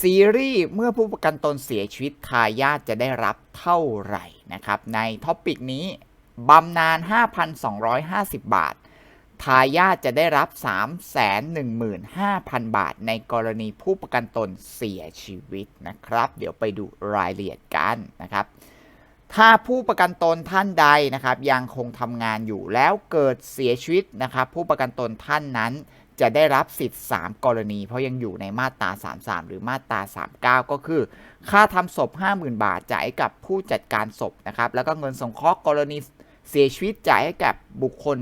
ซีรีส์เมื่อผู้ประกันตนเสียชีวิตทายาทจะได้รับเท่าไหร่นะครับ ในท็อปิกนี้บำนาญ 5,250 บาท ทายาทจะได้รับ 315,000 บาท ในกรณีผู้ประกันตนเสียชีวิตนะครับ เดี๋ยวไปดูรายละเอียดกันนะครับ ถ้าผู้ประกันตนท่านใดนะครับ ยังคงทำงานอยู่แล้วเกิดเสียชีวิตนะครับ ผู้ประกันตนท่านนั้น จะได้รับสิทธิ์ 3 กรณี เพราะยังอยู่ในมาตรา 33 หรือมาตรา 39 ก็คือ ค่าทำศพ 50,000 บาทจ่ายกับผู้จัดการศพนะครับ แล้วก็เงินสงเคราะห์กรณีเสียชีวิตจ่ายให้กับบุคคล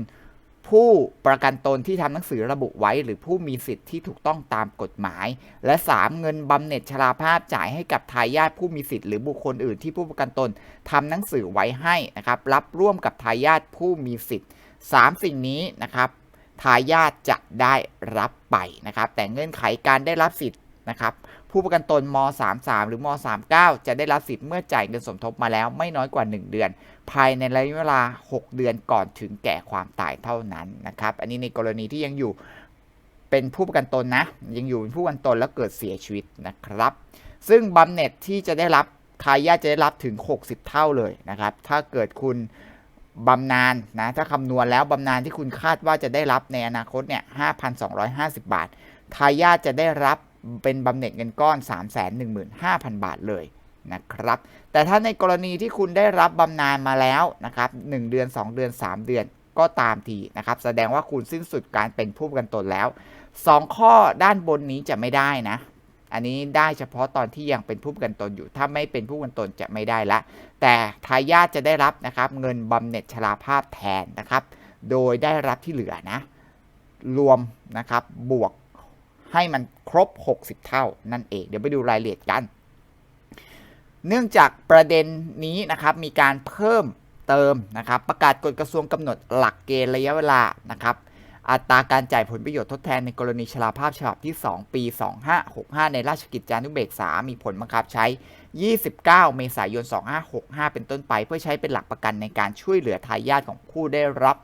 ผู้ประกันตนที่ทำหนังสือระบุไว้ หรือผู้มีสิทธิ์ที่ถูกต้องตามกฎหมาย และ 3 เงินบำเหน็จชราภาพจ่ายให้กับทายาทผู้มีสิทธิ์หรือบุคคลอื่นที่ผู้ประกันตนทำหนังสือไว้ให้นะครับรับร่วมกับทายาทผู้มีสิทธิ์ 3 สิ่งนี้นะครับ ทายาทจะได้รับไปนะครับ แต่เงื่อนไขการได้รับสิทธิ์นะครับผู้ประกันตนม 33 หรือม 39 จะได้รับสิทธิ์เมื่อจ่ายเงินสมทบมาแล้วไม่น้อยกว่า 1 เดือน ภายในระยะเวลา 6 เดือนก่อนถึงแก่ความตายเท่านั้นนะครับ อันนี้ในกรณีที่ยังอยู่เป็นผู้ประกันตนนะ ยังอยู่เป็นผู้ประกันตนแล้วเกิดเสียชีวิตนะครับ ซึ่งบำเหน็จที่จะได้รับทายาทจะได้รับถึง 60 เท่าเลยนะครับ ถ้าเกิดคุณ บำนาญนะ ถ้าคำนวณแล้วบำนาญที่คุณคาดว่าจะได้รับในอนาคตเนี่ย5,250 บาท ทายาทจะได้รับเป็นบำเหน็จเงินก้อน 315,000 บาทเลยนะครับ แต่ถ้าในกรณีที่คุณได้รับบำนาญมาแล้วนะครับ1เดือน 2 เดือน 3 เดือนก็ตามทีนะครับ แสดงว่าคุณสิ้นสุดการเป็นผู้ประกันตนแล้ว 2 ข้อด้านบนนี้จะไม่ได้นะ อันนี้ได้เฉพาะตอนที่ยังเป็นผู้ประกันตนอยู่ ถ้าไม่เป็นผู้ประกันตนจะไม่ได้ละ แต่ทายาทจะได้รับนะครับเงินบำเหน็จชราภาพแทนนะครับ โดยได้รับที่เหลือนะ รวมนะครับบวกให้มันครบ 60 เท่านั่นเอง เดี๋ยวไปดูรายละเอียดกัน เนื่องจากประเด็นนี้นะครับมีการเพิ่มเติมนะครับ ประกาศกฎกระทรวงกำหนดหลักเกณฑ์ระยะเวลานะครับ อัตราการจ่ายผลประโยชน์ทดแทนในกรณีชราภาพฉบับที่ 2 ปี 2565 ในราชกิจจานุเบกษา มีผลบังคับใช้ 29 เมษายน 2565 เป็นต้นไป เพื่อใช้เป็นหลักประกันในการช่วยเหลือทายาทของผู้ได้รับ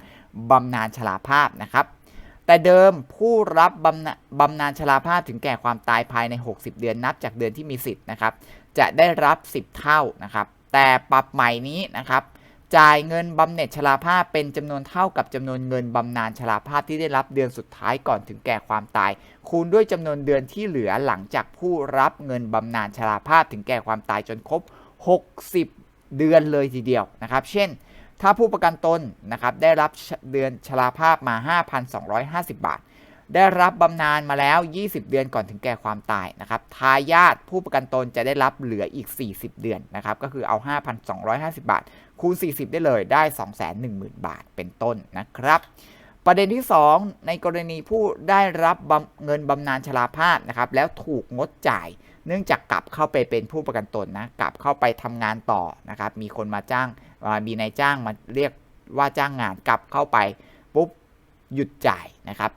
บำนาญชราภาพนะครับแต่เดิมผู้รับบำนาบำนาญชราภาพถึงแก่ความตายภายใน 60 เดือนนับจากเดือนที่มีสิทธิ์นะครับ จะได้รับ 10 เท่านะครับ แต่ปรับใหม่นี้นะครับ จ่ายเงินบำเหน็จชราภาพเป็นจำนวนเท่ากับจำนวนเงินบำนาญชราภาพที่ได้รับเดือนสุดท้ายก่อนถึงแก่ความตาย คูณด้วยจำนวนเดือนที่เหลือหลังจากผู้รับเงินบำนาญชราภาพถึงแก่ความตายจนครบ 60 เดือนเลยทีเดียวนะครับ เช่น ถ้าผู้ประกันตนนะครับได้รับเดือนชราภาพมา 5,250 บาท ได้รับบำนาญมาแล้ว 20 เดือนก่อนถึงแก่ความตายนะครับทายาทผู้ประกันตนจะได้รับเหลืออีก 40 เดือนนะครับก็คือเอา 5,250 บาท คูณ 40 ได้เลยได้ 210,000 บาทเป็นต้นนะครับ ประเด็นที่ 2 ในกรณีผู้ได้รับบเงินบำนาญชราภาพนะครับแล้วถูกงดจ่ายเนื่องจากกลับเข้าไปเป็นผู้ประกันตนนะกลับเข้าไปทำงานต่อนะครับ มีคนมาจ้างมีนายจ้างมาเรียกว่าจ้างงานกลับเข้าไปปุ๊บหยุดจ่ายนะครับ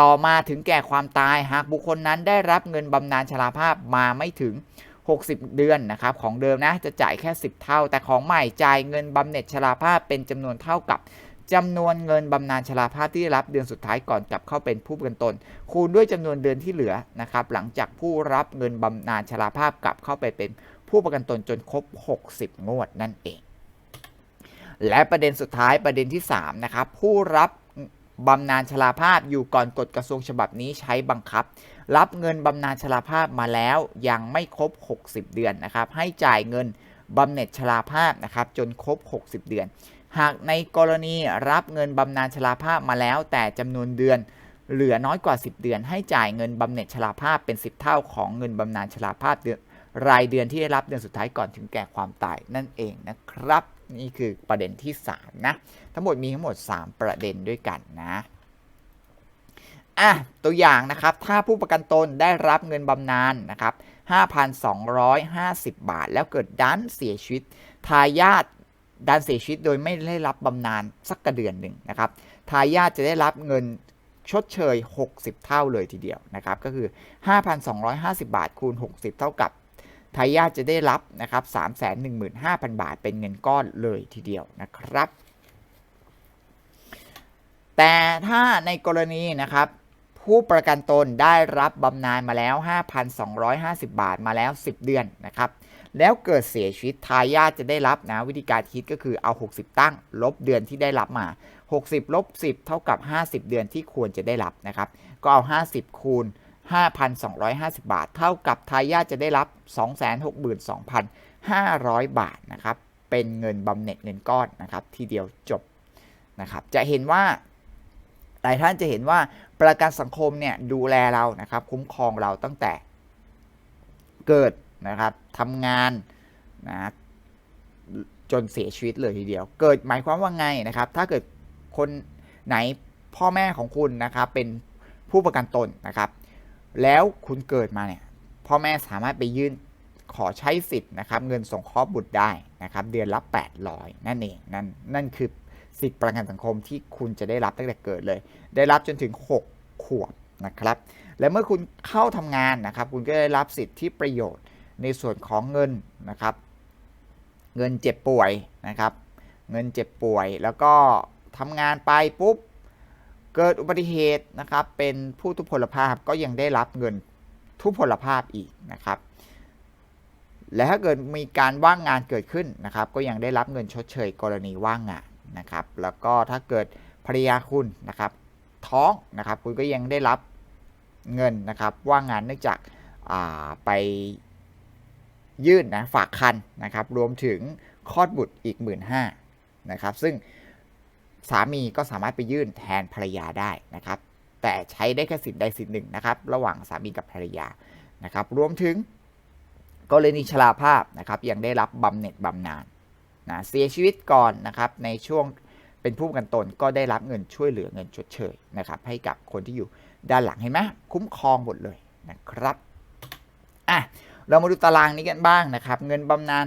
ต่อมาถึงแก่ความตายหากบุคคลนั้นได้รับเงินบำนาญชราภาพมาไม่ถึง 60 เดือนนะครับของเดิมนะจะจ่ายแค่ 10 เท่า แต่ของใหม่จ่ายเงินบำเหน็จชราภาพเป็นจำนวนเท่ากับจำนวนเงินบำนาญชราภาพที่ได้รับเดือนสุดท้ายก่อนกลับเข้าเป็นผู้ประกันตน คูณด้วยจำนวนเดือนที่เหลือนะครับหลังจากผู้รับเงินบำนาญชราภาพกลับเข้าไปเป็นผู้ประกันตนจนครบ 60 งวดนั่นเอง และประเด็นสุดท้ายประเด็นที่3นะครับผู้รับ บำนาญชราภาพอยู่ก่อนกฎกระทรวงฉบับนี้ใช้บังคับ รับเงินบำนาญชราภาพมาแล้วยังไม่ครบ 60 เดือนนะครับให้จ่ายเงินบำเหน็จชราภาพนะครับจนครบ 60 เดือน หากในกรณีรับเงินบำนาญชราภาพมาแล้ว แต่จำนวนเดือนเหลือน้อยกว่า 10 เดือน ให้จ่ายเงินบำเหน็จชราภาพเป็น 10 เท่าของเงินบำนาญชราภาพเดือน รายเดือนที่ได้รับเดือนสุดท้ายก่อนถึงแก่ความตายนั่นเองนะครับ นี่คือประเด็นที่ 3 นะ ทั้งหมดมีทั้งหมด 3 ประเด็นด้วยกันนะอะตัวอย่างนะครับ ถ้าผู้ประกันตนได้รับเงินบำนาญนะครับ 5,250 บาท แล้วเกิดดันเสียชีวิต ทายาทดันเสียชีวิตโดยไม่ได้รับบำนาญสักกระเดือนหนึ่งนะครับ ทายาทจะได้รับเงินชดเชย 60 เท่าเลยทีเดียวนะครับ ก็คือ 5,250 บาทคูณ 60 เท่ากับ ทายาทจะได้รับนะครับ315,000 บาทเป็นเงินก้อนเลยทีเดียวนะครับ แต่ถ้าในกรณีนะครับผู้ประกันตนได้รับบำนาญมาแล้ว 5,250 บาทมาแล้ว 10 เดือนนะครับ แล้วเกิดเสียชีวิตทายาทจะได้รับนะวิธีการคิดก็คือเอา 60 ตั้ง ลบเดือนที่ได้รับมา 60 ลบ 10 เท่ากับ 50 เดือนที่ควรจะได้รับนะครับ ก็เอา 50 คูณ 5,250 บาท เท่ากับทายาทจะได้รับ 262,500 บาทนะครับ เป็นเงินบำเหน็จเงินก้อนนะครับ ทีเดียวจบนะครับ จะเห็นว่าหลายท่านจะเห็นว่าประกันสังคมเนี่ยดูแลเรานะครับ คุ้มครองเราตั้งแต่เกิดนะครับทำงานนะจนเสียชีวิตเลยทีเดียว เกิดหมายความว่าไงนะครับ ถ้าเกิดคนไหนพ่อแม่ของคุณนะครับเป็นผู้ประกันตนนะครับ แล้วคุณเกิดมาเนี่ยพ่อแม่สามารถไปยื่นขอใช้สิทธิ์นะครับ เงินสงเคราะห์บุตรได้นะครับ เดือนละ 800 นั่นเองนั่นนั่นคือสิทธิประกันสังคมที่คุณจะได้รับตั้งแต่เกิดเลย ได้รับจนถึง 6 ขวบนะครับ และเมื่อคุณเข้าทำงานนะครับ คุณก็ได้รับสิทธิประโยชน์ในส่วนของเงินนะครับ เงินเจ็บป่วยนะครับ เงินเจ็บป่วยแล้วก็ทำงานไปปุ๊บ เกิดอุบัติเหตุนะครับ เป็นผู้ทุพพลภาพก็ยังได้รับเงินทุพพลภาพอีกนะครับ และถ้าเกิดมีการว่างงานเกิดขึ้นนะครับ ก็ยังได้รับเงินชดเชยกรณีว่างงานนะครับ แล้วก็ถ้าเกิดภรรยาคุณนะครับ ท้องนะครับคุณก็ยังได้รับเงินนะครับ ว่างงานเนื่องจากไปยื่นนะฝากคันนะครับ รวมถึงคลอดบุตรอีก 1 5ื่นนะครับ ซึ่ง สามีก็สามารถไปยื่นแทนภรรยาได้นะครับ แต่ใช้ได้แค่สิทธิ์ใดสิทธิ์หนึ่งนะครับ ระหว่างสามีกับภรรยานะครับ รวมถึงกรณีชราภาพนะครับ ยังได้รับบำเหน็จบำนาญนะเสียชีวิตก่อนนะครับ ในช่วงเป็นผู้กันตนก็ได้รับเงินช่วยเหลือเงินชดเชยนะครับ ให้กับคนที่อยู่ด้านหลังเห็นไหมคุ้มครองหมดเลยนะครับอะเรามาดูตารางนี้กันบ้างนะครับ เงินบำนาญ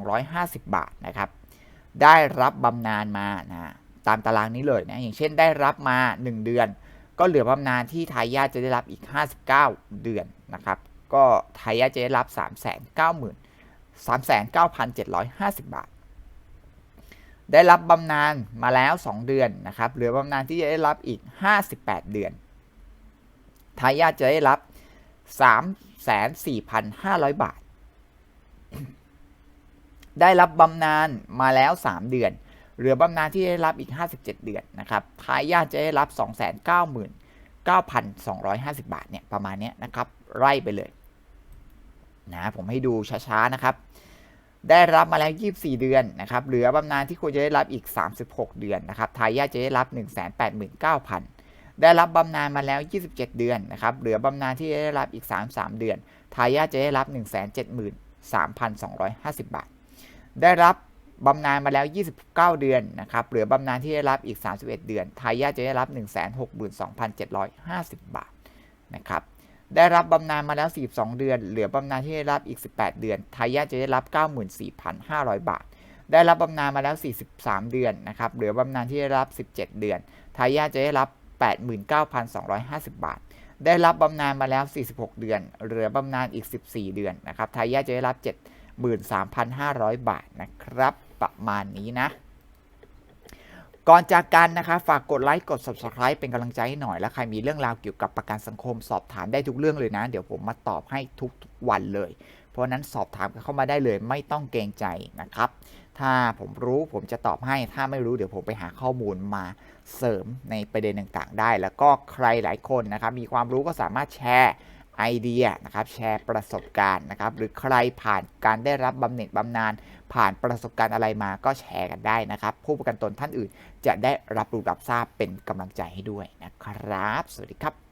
5,250 บาทนะครับ ได้รับบำนาญมานะ ตามตารางนี้เลยนะอย่างเช่นได้รับมา 1 เดือน ก็เหลือบำนาญที่ทายาทจะได้รับอีก 59 เดือนนะครับก็ทายาทจะได้รับ 390,000 39,750 บาท ได้รับบำนาญมาแล้ว 2 เดือนนะครับเหลือบำนาญที่จะได้รับอีก 58 เดือนทายาทจะได้รับ 3,4,500 บาท ได้รับบำนาญมาแล้ว 3 เดือน เหลือบำนาญที่ได้รับอีก 57 เดือนนะครับทายาทจะได้รับ299,250 บาทเนี่ยประมาณนี้นะครับ ไล่ไปเลยนะผมให้ดูช้าๆนะครับ ได้รับมาแล้ว 24 เดือนนะครับ เหลือบำนาญที่ควรจะได้รับอีก 36 เดือนนะครับทายาทจะได้รับ 189,000ได้รับบำนาญมาแล้ว 27 เดือนนะครับ เหลือบำนาญที่ได้รับอีก 33 เดือน ทายาทจะได้รับ 173,250 บาท ได้รับ บำนาญมาแล้ว 29 เดือนนะครับเหลือบำนาญที่ได้รับอีก 31 เดือนทายาทจะได้รับ 162,750 บาทนะครับได้รับบำนาญมาแล้ว 42 เดือน เหลือบำนาญที่ได้รับอีก 18 เดือนทายาทจะได้รับ 94,500 บาท ได้รับบำนาญมาแล้ว 43 เดือนนะครับเหลือบำนาญที่ได้รับ 17 เดือนทายาทจะได้รับ 89,250 บาท ได้รับบำนาญมาแล้ว 46 เดือน เหลือบำนาญอีก 14 เดือนนะครับทายาทจะได้รับ73,500 บาทนะครับ ประมาณนี้นะ ก่อนจากกันนะครับฝากกดไลค์กด Subscribe เป็นกำลังใจให้หน่อย และใครมีเรื่องราวเกี่ยวกับประกันสังคมสอบถามได้ทุกเรื่องเลยนะ เดี๋ยวผมมาตอบให้ทุกวันเลย เพราะนั้นสอบถามเข้ามาได้เลยไม่ต้องเกรงใจนะครับ ถ้าผมรู้ผมจะตอบให้ ถ้าไม่รู้เดี๋ยวผมไปหาข้อมูลมาเสริมในประเด็นต่างๆ ได้ แล้วก็ใครหลายคนนะครับมีความรู้ก็สามารถแชร์ ไอเดียนะครับแชร์ประสบการณ์นะครับหรือใครผ่านการได้รับบำเหน็จบำนาญผ่านประสบการณ์อะไรมาก็แชร์กันได้นะครับ ผู้ประกันตนท่านอื่นจะได้รับรู้รับทราบเป็นกำลังใจให้ด้วยนะครับ สวัสดีครับ